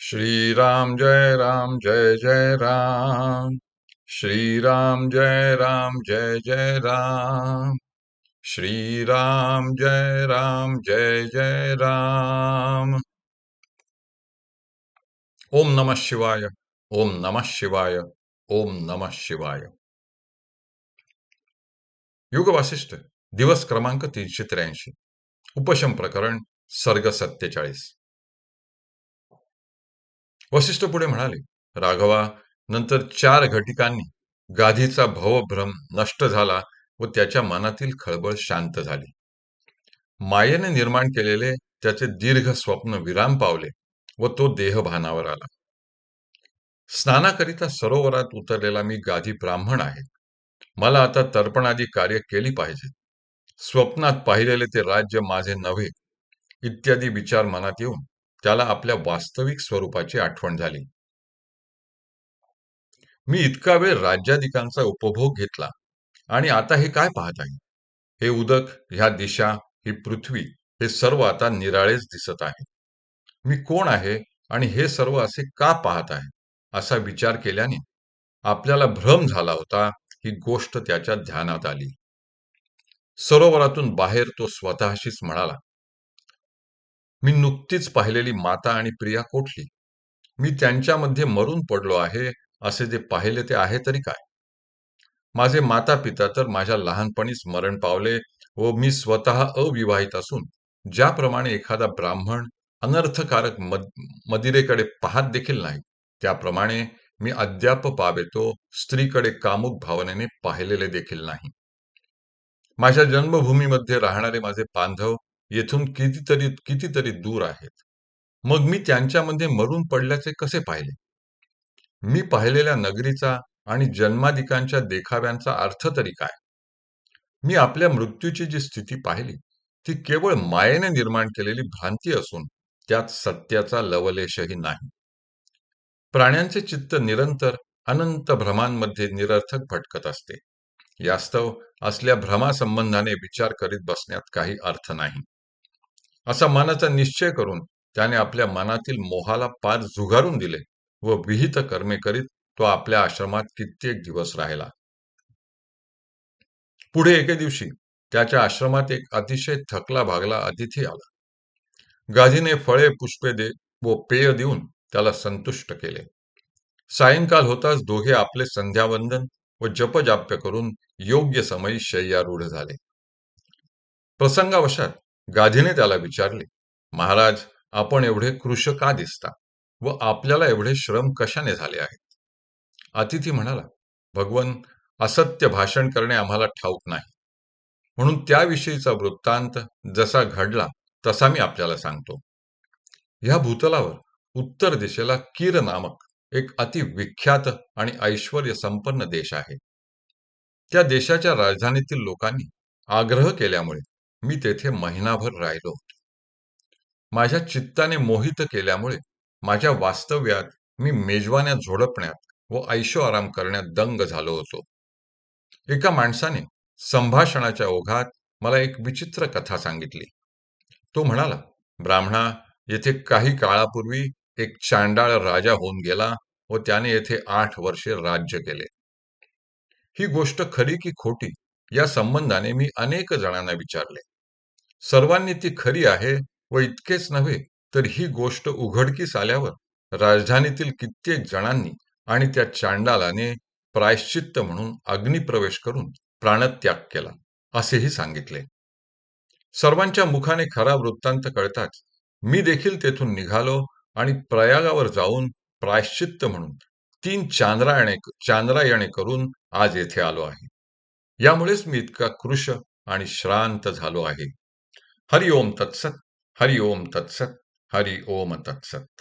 श्रीराम जय राम जय जय राम। श्रीराम जय राम जय जय राम। श्रीराम जय राम जय जय राम। ओम नमः शिवाय ओम नमः शिवाय ओम नमः शिवाय। युग वासिष्ठ दिवस क्रमांक तीनशे त्र्याऐंशी। उपशम प्रकरण सर्ग सत्तेचाळीस। वशिष्ठ पुढे म्हणाले राघवा नंतर चार घटिकांनी गाधीचा भवभ्रम नष्ट झाला व त्याच्या मनातील खळबळ शांत झाली. मायेने निर्माण केलेले त्याचे दीर्घ स्वप्न विराम पावले व तो देहभानावर आला. स्नानाकरिता सरोवरात उतरलेला मी गाधी ब्राह्मण आहे. मला आता तर्पणादी कार्य केली पाहिजे. स्वप्नात पाहिलेले ते राज्य माझे नव्हे इत्यादी विचार मनात येऊन त्याला आपल्या वास्तविक स्वरूपाची आठवण झाली. मी इतका वेळ राज्याधिकांचा उपभोग घेतला आणि आता हे काय पाहत आहे? हे उदक ह्या दिशा ही पृथ्वी हे सर्व आता निराळेच दिसत आहे. मी कोण आहे आणि हे सर्व असे का पाहत आहे? असा विचार केल्याने आपल्याला भ्रम झाला होता ही गोष्ट त्याच्या ध्यानात आली. सरोवरातून बाहेर तो स्वतःशीच म्हणाला मी नुकतीच पाहिलेली माता आणि प्रिया कोठली? मी त्यांच्यामध्ये मरून पडलो आहे असे जे पाहिले ते आहे तरी काय? माझे माता पिता तर माझ्या लहानपणीच मरण पावले व मी स्वतः अविवाहित असून ज्याप्रमाणे एखादा ब्राह्मण अनर्थकारक मद मदिरेकडे पाहत देखील नाही त्याप्रमाणे मी अद्याप पावेतो स्त्रीकडे कामुक भावनेने पाहिलेले देखील नाही. माझ्या जन्मभूमीमध्ये राहणारे माझे बांधव येथून कितीतरी कितीतरी दूर आहेत. मग मी त्यांच्यामध्ये मरून पडल्याचे कसे पाहिले? मी पाहिलेल्या नगरीचा आणि जन्माधिकांच्या देखाव्यांचा अर्थ तरी काय? मी आपल्या मृत्यूची जी स्थिती पाहिली ती केवळ मायेने निर्माण केलेली भ्रांती असून त्यात सत्याचा लवलेशही नाही. प्राण्यांचे चित्त निरंतर अनंत भ्रमांमध्ये निरर्थक भटकत असते. यास्तव असल्या भ्रमासंबंधाने विचार करीत बसण्यात काही अर्थ नाही. असा मनाचा निश्चय करून त्याने आपल्या मनातील मोहाला पार झुगारून दिले व विहित कर्मे करीत तो आपल्या आश्रमात कित्येक दिवस राहिला. पुढे एके दिवशी त्याच्या आश्रमात एक अतिशय थकला भागला अतिथी आला. गाधीने फळे पुष्पे दे व पेय देऊन त्याला संतुष्ट केले. सायंकाल होताच दोघे आपले संध्यावंदन व जपजाप्य करून योग्य समयी शय्यारूढ झाले. प्रसंगावशात गाधीने त्याला विचारले महाराज आपण एवढे कृश का दिसता व आपल्याला एवढे श्रम कशाने झाले आहेत? अतिथी म्हणाला भगवन असत्य भाषण करणे आम्हाला ठाऊक नाही. म्हणून त्याविषयीचा वृत्तांत जसा घडला तसा मी आपल्याला सांगतो. ह्या भूतलावर उत्तर दिशेला कीर नामक एक अतिविख्यात आणि ऐश्वर संपन्न देश आहे. त्या देशाच्या राजधानीतील लोकांनी आग्रह केल्यामुळे मी तेथे महिनाभर राहिलो होतो. माझ्या चित्ताने मोहित केल्यामुळे माझ्या वास्तव्यात मी मेजवान्या झोडपण्यात व ऐशो आराम करण्यात दंग झालो होतो. एका माणसाने संभाषणाच्या ओघात मला एक विचित्र कथा सांगितली. तो म्हणाला ब्राह्मणा येथे काही काळापूर्वी एक चांडाळ राजा होऊन गेला व त्याने येथे आठ वर्षे राज्य केले. ही गोष्ट खरी की खोटी या संबंधाने मी अनेक जणांना विचारले. सर्वांनी ती खरी आहे व इतकेच नव्हे तर ही गोष्ट उघडकीस आल्यावर राजधानीतील कित्येक जणांनी आणि त्या चांडालाने प्रायश्चित्त म्हणून अग्निप्रवेश करून प्राणत्याग केला असेही सांगितले. सर्वांच्या मुखाने खरा वृत्तांत कळताच मी देखील तेथून निघालो आणि प्रयागावर जाऊन प्रायश्चित्त म्हणून तीन चांद्रायणे चांद्रायणे करून आज येथे आलो आहे. यामुळेच मी इतका कृश आणि श्रांत झालो आहे. हरि ओम तत्सत हरि ओम तत्सत हरि ओम तत्सत.